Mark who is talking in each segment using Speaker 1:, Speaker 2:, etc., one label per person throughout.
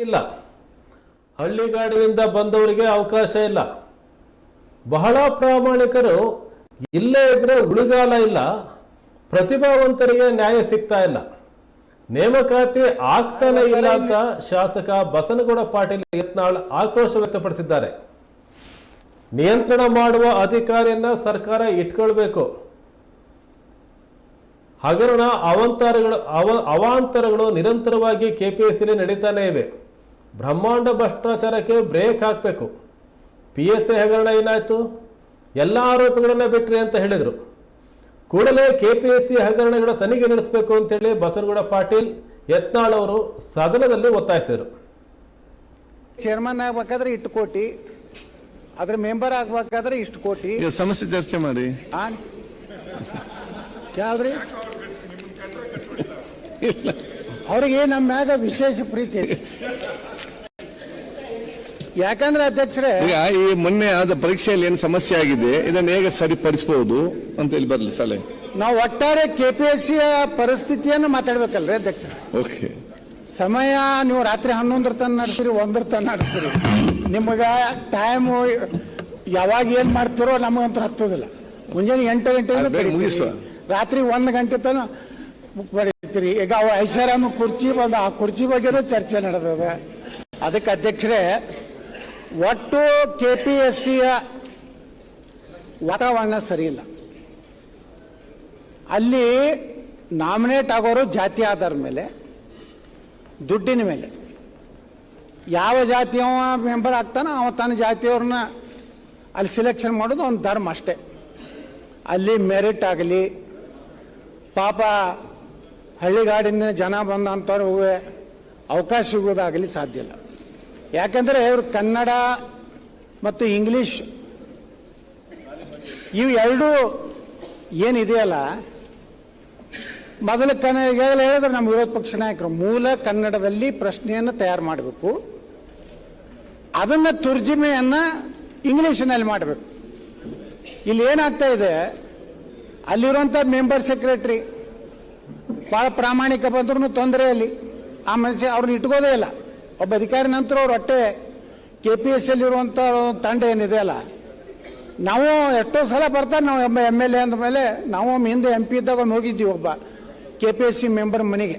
Speaker 1: ಇಲ್ಲ. ಹಳ್ಳಿಗಾಡಿನಿಂದ ಬಂದವರಿಗೆ ಅವಕಾಶ ಇಲ್ಲ. ಬಹಳ ಪ್ರಾಮಾಣಿಕರು ಇಲ್ಲೇ ಇದ್ರೆ ಉಳಿಗಾಲ ಇಲ್ಲ. ಪ್ರತಿಭಾವಂತರಿಗೆ ನ್ಯಾಯ ಸಿಗ್ತಾ ಇಲ್ಲ. ನೇಮಕಾತಿ ಆಗ್ತಾನೆ ಇಲ್ಲ ಅಂತ ಶಾಸಕ ಬಸನಗೌಡ ಪಾಟೀಲ್ ಯತ್ನಾಳ್ ಆಕ್ರೋಶ ವ್ಯಕ್ತಪಡಿಸಿದ್ದಾರೆ. ನಿಯಂತ್ರಣ ಮಾಡುವ ಅಧಿಕಾರಿಯನ್ನ ಸರ್ಕಾರ ಇಟ್ಕೊಳ್ಬೇಕು. ಹಗರಣ ಅವಂತರಗಳು ಅವ ಅವಾಂತರಗಳು ನಿರಂತರವಾಗಿ ಕೆಪಿಎಸ್ಸಿಲಿ ನಡೀತಾನೆ ಇವೆ. ಬ್ರಹ್ಮಾಂಡ ಭ್ರಷ್ಟಾಚಾರಕ್ಕೆ ಬ್ರೇಕ್ ಹಾಕಬೇಕು. ಪಿ ಎಸ್ ಎ ಹಗರಣ ಏನಾಯಿತು? ಎಲ್ಲ ಆರೋಪಿಗಳನ್ನ ಬಿಟ್ರಿ ಅಂತ ಹೇಳಿದರು. ಕೂಡಲೇ ಕೆ ಪಿ ಎಸ್ ಸಿ ಹಗರಣಗಳ ತನಿಖೆ ನಡೆಸಬೇಕು ಅಂತೇಳಿ ಬಸನಗೌಡ ಪಾಟೀಲ್ ಯತ್ನಾಳ್ ಅವರು ಸದನದಲ್ಲಿ ಒತ್ತಾಯಿಸಿದರು.
Speaker 2: ಚೇರ್ಮನ್ ಆಗ್ಬೇಕಾದ್ರೆ ಇಟ್ಟು ಕೋಟಿ ಅದ್ರ ಮೆಂಬರ್ ಆಗ್ಬೇಕಾದ್ರೆ ಇಷ್ಟು ಕೋಟಿ.
Speaker 3: ಸಮಸ್ಯೆ ಚರ್ಚೆ ಮಾಡಿ.
Speaker 2: ಆ? ಯಾವ್ದ್ರಿ? ಅವ್ರಿಗೆ ನಮ್ಮ ಮ್ಯಾಗ ವಿಶೇಷ ಪ್ರೀತಿ ಐತಿ. ಯಾಕಂದ್ರೆ ಅಧ್ಯಕ್ಷರೇ
Speaker 3: ಈಗ ಈ ಮೊನ್ನೆ ಆದ ಪರೀಕ್ಷೆಯಲ್ಲಿ ಏನು ಸಮಸ್ಯೆ ಆಗಿದೆ ಇದನ್ನ ಹೇಗೆ ಸರಿಪಡಿಸಬಹುದು ಅಂತ ಇಲ್ಲಿ ಬರ್ಲಿ ಸಲಹೆ.
Speaker 2: ನಾವು ಒಟ್ಟಾರೆ ಕೆಪಿಎಸ್ಸಿ ಪರಿಸ್ಥಿತಿಯನ್ನು ಮಾತಾಡ್ಬೇಕಲ್ರಿ ಅಧ್ಯಕ್ಷ.
Speaker 3: ಓಕೆ.
Speaker 2: ಸಮಯ ನೀವು ರಾತ್ರಿ ಹನ್ನೊಂದರ ತನ ನಡೆಸ್ತೀರಿ ಒಂದರ ತನ ನಡೆಸ್ತೀರಿ. ನಿಮಗೆ ಟೈಮ್ ಯಾವಾಗ ಏನ್ ಮಾಡ್ತಿರೋ ನಮಗಂತೂ ಹತ್ತೋದಿಲ್ಲ. ಮುಂಜಾನೆ ಎಂಟು
Speaker 3: ಗಂಟೆ ಬೇಗ ಮುಗಿಸುವ.
Speaker 2: ರಾತ್ರಿ ಒಂದು ಗಂಟೆ ತನ ಬರೀತೀರಿ ಈಗ ಅವು ಐಷಾರಾಮ ಕುರ್ಚಿ ಬಂದ ಆ ಕುರ್ಚಿ ಬಗ್ಗೆನೂ ಚರ್ಚೆ ನಡೆದದ. ಅದಕ್ಕೆ ಅಧ್ಯಕ್ಷರೇ, ಒಟ್ಟು ಕೆ ಪಿ ಎಸ್ ಸಿಯ ವಾತಾವರಣ ಸರಿಯಿಲ್ಲ. ಅಲ್ಲಿ ನಾಮಿನೇಟ್ ಆಗೋರು ಜಾತಿ ಆಧಾರ ಮೇಲೆ, ದುಡ್ಡಿನ ಮೇಲೆ. ಯಾವ ಜಾತಿಯವ ಮೆಂಬರ್ ಆಗ್ತಾನೋ ಅವ ತನ್ನ ಜಾತಿಯವ್ರನ್ನ ಅಲ್ಲಿ ಸಿಲೆಕ್ಷನ್ ಮಾಡೋದು ಅವ್ನ ಧರ್ಮ ಅಷ್ಟೇ. ಅಲ್ಲಿ ಮೆರಿಟ್ ಆಗಲಿ, ಪಾಪ ಹಳ್ಳಿಗಾಡಿನ ಜನ ಬಂದಂಥವ್ರಿಗೆ ಅವಕಾಶ ಸಿಗೋದಾಗಲಿ ಸಾಧ್ಯ ಇಲ್ಲ. ಯಾಕಂದರೆ ಇವರು ಕನ್ನಡ ಮತ್ತು ಇಂಗ್ಲೀಷ್ ಇವು ಎರಡೂ ಏನಿದೆಯಲ್ಲ, ಮೊದಲು ಕನ್ನಡ ಹೇಳಿದ್ರೆ ನಮ್ಮ ವಿರೋಧ ಪಕ್ಷ ನಾಯಕರು, ಮೂಲ ಕನ್ನಡದಲ್ಲಿ ಪ್ರಶ್ನೆಯನ್ನು ತಯಾರು ಮಾಡಬೇಕು, ಅದನ್ನ ತುರ್ಜಿಮೆಯನ್ನು ಇಂಗ್ಲಿಷ್ನಲ್ಲಿ ಮಾಡಬೇಕು. ಇಲ್ಲಿ ಏನಾಗ್ತಾ ಇದೆ ಅಲ್ಲಿರುವಂಥ ಮೆಂಬರ್ ಸೆಕ್ರೆಟ್ರಿ ಭಾಳ ಪ್ರಾಮಾಣಿಕ ಬಂದ್ರೂ ತೊಂದರೆ ಅಲ್ಲಿ. ಆ ಮನುಷ್ಯ ಅವ್ರನ್ನ ಇಟ್ಕೋದೇ ಇಲ್ಲ. ಒಬ್ಬ ಅಧಿಕಾರಿ ನಂತರ ಅವ್ರು ಹೊಟ್ಟೆ ಕೆ ಪಿ ಎಸ್ ಇರುವಂಥ ತಂಡ ಏನಿದೆ ಅಲ್ಲ, ನಾವು ಎಷ್ಟೋ ಸಲ ಬರ್ತಾರೆ ನಾವು ಎಂಬ ಎಂ ಎಲ್ ಎ ಅಂದ ಮೇಲೆ ನಾವು ಹಿಂದೆ ಎಂ ಪಿ ಇದ್ದಾಗ ಒಮ್ಮೆ ಹೋಗಿದ್ದೀವಿ ಒಬ್ಬ K P S C member ಮನೆಗೆ.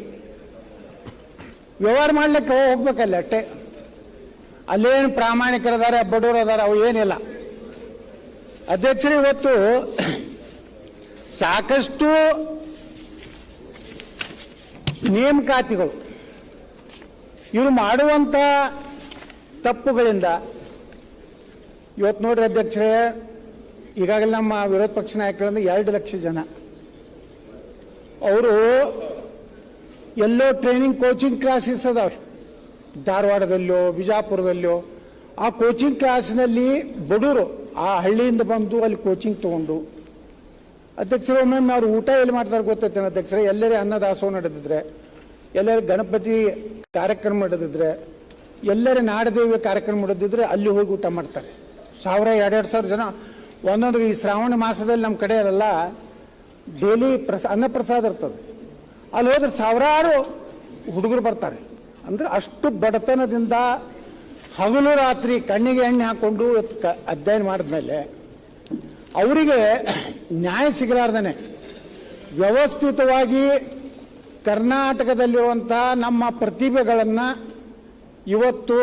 Speaker 2: ವ್ಯವಹಾರ ಮಾಡ್ಲಿಕ್ಕೆ ಹೋಗ್ಬೇಕಲ್ಲ ಅಟ್ಟೆ. ಅಲ್ಲೇನು ಪ್ರಾಮಾಣಿಕರದಾರೆ ಬಡವರು ಅದಾರ ಅವು ಏನಿಲ್ಲ. ಅಧ್ಯಕ್ಷರು ಇವತ್ತು ಸಾಕಷ್ಟು ನೇಮಕಾತಿಗಳು. ಇವರು ಮಾಡುವಂಥ ತಪ್ಪುಗಳಿಂದ, ಇವತ್ತು ನೋಡ್ರಿ ಅಧ್ಯಕ್ಷರೇ, ಈಗಾಗಲೇ ನಮ್ಮ ವಿರೋಧ ಪಕ್ಷ ನಾಯಕರಿಂದ ಎರಡು ಲಕ್ಷ ಜನ. ಅವರು ಎಲ್ಲೋ ಟ್ರೈನಿಂಗ್ ಕೋಚಿಂಗ್ ಕ್ಲಾಸಸ್ ಅದಾವೆ ಧಾರವಾಡದಲ್ಲೋ, ಬಿಜಾಪುರದಲ್ಲೋ, ಆ ಕೋಚಿಂಗ್ ಕ್ಲಾಸ್ನಲ್ಲಿ ಬಡವರು ಆ ಹಳ್ಳಿಯಿಂದ ಬಂದು ಅಲ್ಲಿ ಕೋಚಿಂಗ್ ತಗೊಂಡು ಅಧ್ಯಕ್ಷರು, ಒಮ್ಮೊಮ್ಮೆ ಅವ್ರು ಊಟ ಎಲ್ಲಿ ಮಾಡ್ತಾರೆ ಗೊತ್ತೈತೆ ಅಧ್ಯಕ್ಷರೇ, ಎಲ್ಲರೇ ಅನ್ನದಾಸೋಹ ನಡೆದಿದ್ರೆ, ಎಲ್ಲರೂ ಗಣಪತಿ ಕಾರ್ಯಕ್ರಮ ನಡೆದಿದ್ರೆ, ಎಲ್ಲರೇ ನಾಡದೇವಿ ಕಾರ್ಯಕ್ರಮ ನಡೆದಿದ್ರೆ ಅಲ್ಲಿ ಹೋಗಿ ಊಟ ಮಾಡ್ತಾರೆ. ಸಾವಿರ ಎರಡೆರಡು ಸಾವಿರ ಜನ. ಒಂದೊಂದು ಈ ಶ್ರಾವಣ ಮಾಸದಲ್ಲಿ ನಮ್ಮ ಕಡೆ ಎಲ್ಲ ಡೈಲಿ ಪ್ರಸ, ಅನ್ನಪ್ರಸಾದ ಇರ್ತದೆ. ಅಲ್ಲಿ ಹೋದ್ರೆ ಸಾವಿರಾರು ಹುಡುಗರು ಬರ್ತಾರೆ. ಅಂದ್ರೆ ಅಷ್ಟು ಬಡತನದಿಂದ ಹಗಲು ರಾತ್ರಿ ಕಣ್ಣಿಗೆ ಎಣ್ಣೆ ಹಾಕೊಂಡು ಅಧ್ಯಯನ ಮಾಡಿದ್ಮೇಲೆ ಅವರಿಗೆ ನ್ಯಾಯ ಸಿಗಲಾರ್ದನೆ. ವ್ಯವಸ್ಥಿತವಾಗಿ ಕರ್ನಾಟಕದಲ್ಲಿರುವಂಥ ನಮ್ಮ ಪ್ರತಿಭೆಗಳನ್ನು ಇವತ್ತು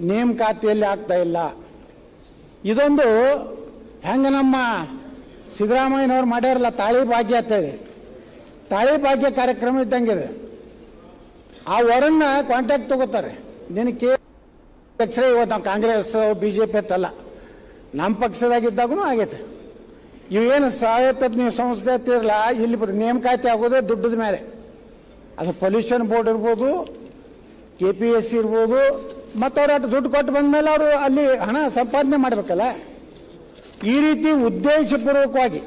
Speaker 2: ನೇಮಕಾತಿಯಲ್ಲಿ ಆಗ್ತಾ ಇಲ್ಲ. ಇದೊಂದು ಹೆಂಗೆ ನಮ್ಮ ಸಿದ್ದರಾಮಯ್ಯನವ್ರು ಮಾಡ್ಯಾರಲ್ಲ, ತಾಳಿ ಭಾಗ್ಯ ಅಂತ ಹೇಳಿ. ತಾಳಿ ಭಾಗ್ಯ ಕಾರ್ಯಕ್ರಮ ಇದ್ದಂಗಿದೆ ಆ ವರನ್ನ ಕಾಂಟ್ಯಾಕ್ಟ್ ತಗೋತಾರೆ. ನಿನಗೆ ಅಕ್ಷರ ಇವತ್ತು ನಾವು ಕಾಂಗ್ರೆಸ್ ಬಿ ಜೆ ಪಿ ಅಂತಲ್ಲ. ನಮ್ಮ ಪಕ್ಷದಾಗಿದ್ದಾಗೂ ಆಗೈತೆ. ಇವೇನು ಸ್ವಾಯತ್ತ ನೀವು ಸಂಸ್ಥೆ ಅಂತಿರಲ್ಲ ಇಲ್ಲಿ ನೇಮಕಾತಿ ಆಗೋದೇ ದುಡ್ಡದ ಮೇಲೆ. ಅದು ಪೊಲ್ಯೂಷನ್ ಬೋರ್ಡ್ ಇರ್ಬೋದು, ಕೆ ಪಿ ಎಸ್ ಸಿ ಇರ್ಬೋದು ಮತ್ತು ಅವ್ರು ದುಡ್ಡು ಕೊಟ್ಟು ಬಂದಮೇಲೆ ಅವರು ಅಲ್ಲಿ ಹಣ ಸಂಪಾದನೆ ಮಾಡಬೇಕಲ್ಲ. ಈ ರೀತಿ ಉದ್ದೇಶಪೂರ್ವಕವಾಗಿ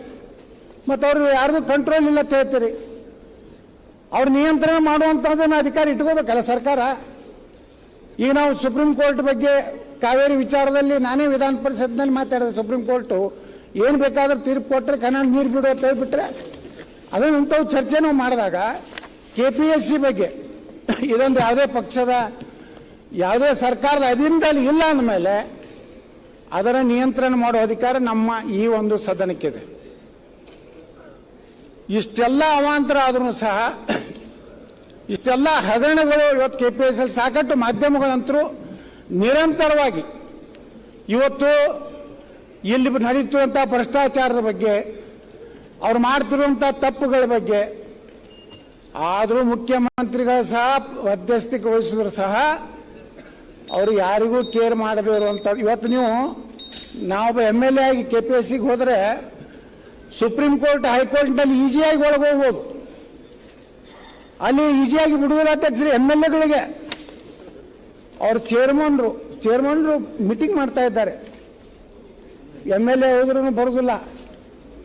Speaker 2: ಮತ್ತು ಅವರು ಯಾರ್ದು ಕಂಟ್ರೋಲ್ ಇಲ್ಲ ಅಂತ ಹೇಳ್ತೀರಿ. ಅವ್ರು ನಿಯಂತ್ರಣ ಮಾಡುವಂಥದ್ದನ್ನು ಅಧಿಕಾರ ಇಟ್ಕೋಬೇಕಲ್ಲ ಸರ್ಕಾರ. ಈಗ ನಾವು ಸುಪ್ರೀಂ ಕೋರ್ಟ್ ಬಗ್ಗೆ ಕಾವೇರಿ ವಿಚಾರದಲ್ಲಿ ನಾನೇ ವಿಧಾನ ಪರಿಷತ್ನಲ್ಲಿ ಮಾತಾಡಿದೆ. ಸುಪ್ರೀಂ ಕೋರ್ಟು ಏನು ಬೇಕಾದ್ರೂ ತೀರ್ಪು ಕೊಟ್ಟರೆ ಕನ್ನಡ ನೀರು ಬಿಡು ಅಂತ ಹೇಳ್ಬಿಟ್ರೆ ಅದನ್ನಂಥವು ಚರ್ಚೆ ನಾವು ಮಾಡಿದಾಗ ಕೆ ಪಿ ಎಸ್ ಸಿ ಬಗ್ಗೆ ಇದೊಂದು ಯಾವುದೇ ಪಕ್ಷದ ಯಾವುದೇ ಸರ್ಕಾರದ ಅಧೀನದಲ್ಲಿ ಇಲ್ಲ ಅಂದಮೇಲೆ ಅದರ ನಿಯಂತ್ರಣ ಮಾಡೋ ಅಧಿಕಾರ ನಮ್ಮ ಈ ಒಂದು ಸದನಕ್ಕಿದೆ. ಇಷ್ಟೆಲ್ಲ ಅವಾಂತರ ಆದರೂ ಸಹ ಇಷ್ಟೆಲ್ಲ ಹಗರಣಗಳು ಇವತ್ತು ಕೆ ಪಿ ಎಸ್ ಎಲ್ ಸಾಕಷ್ಟು ಮಾಧ್ಯಮಗಳಂತರೂ ನಿರಂತರವಾಗಿ ಇವತ್ತು ಇಲ್ಲಿ ನಡೀತಿರುವಂಥ ಭ್ರಷ್ಟಾಚಾರದ ಬಗ್ಗೆ, ಅವ್ರು ಮಾಡ್ತಿರುವಂಥ ತಪ್ಪುಗಳ ಬಗ್ಗೆ, ಆದರೂ ಮುಖ್ಯಮಂತ್ರಿಗಳು ಸಹ ಮಧ್ಯಸ್ಥಿಕೆ ವಹಿಸಿದ್ರು ಸಹ ಅವರು ಯಾರಿಗೂ ಕೇರ್ ಮಾಡದೇ ಇರುವಂಥ, ಇವತ್ತು ನೀವು ನಾವೊಬ್ಬ ಎಂ ಎಲ್ ಎ ಆಗಿ ಕೆ ಪಿ ಎಸ್ ಸಿಗೆ ಹೋದರೆ ಸುಪ್ರೀಂ ಕೋರ್ಟ್ ಹೈಕೋರ್ಟ್ನಲ್ಲಿ ಈಸಿಯಾಗಿ ಒಳಗೆ ಹೋಗ್ಬೋದು ಅಲ್ಲಿ ಈಸಿಯಾಗಿ ಬಿಡುವುದಿಲ್ಲ ಅಧ್ಯಕ್ಷರು ಎಂ ಎಲ್ ಎಗಳಿಗೆ ಅವ್ರ ಚೇರ್ಮನ್ರು ಚೇರ್ಮನ್ರು ಮೀಟಿಂಗ್ ಮಾಡ್ತಾ ಇದ್ದಾರೆ. ಎಂ ಎಲ್ ಎ ಹೋದ್ರೂ ಬರೋದಿಲ್ಲ.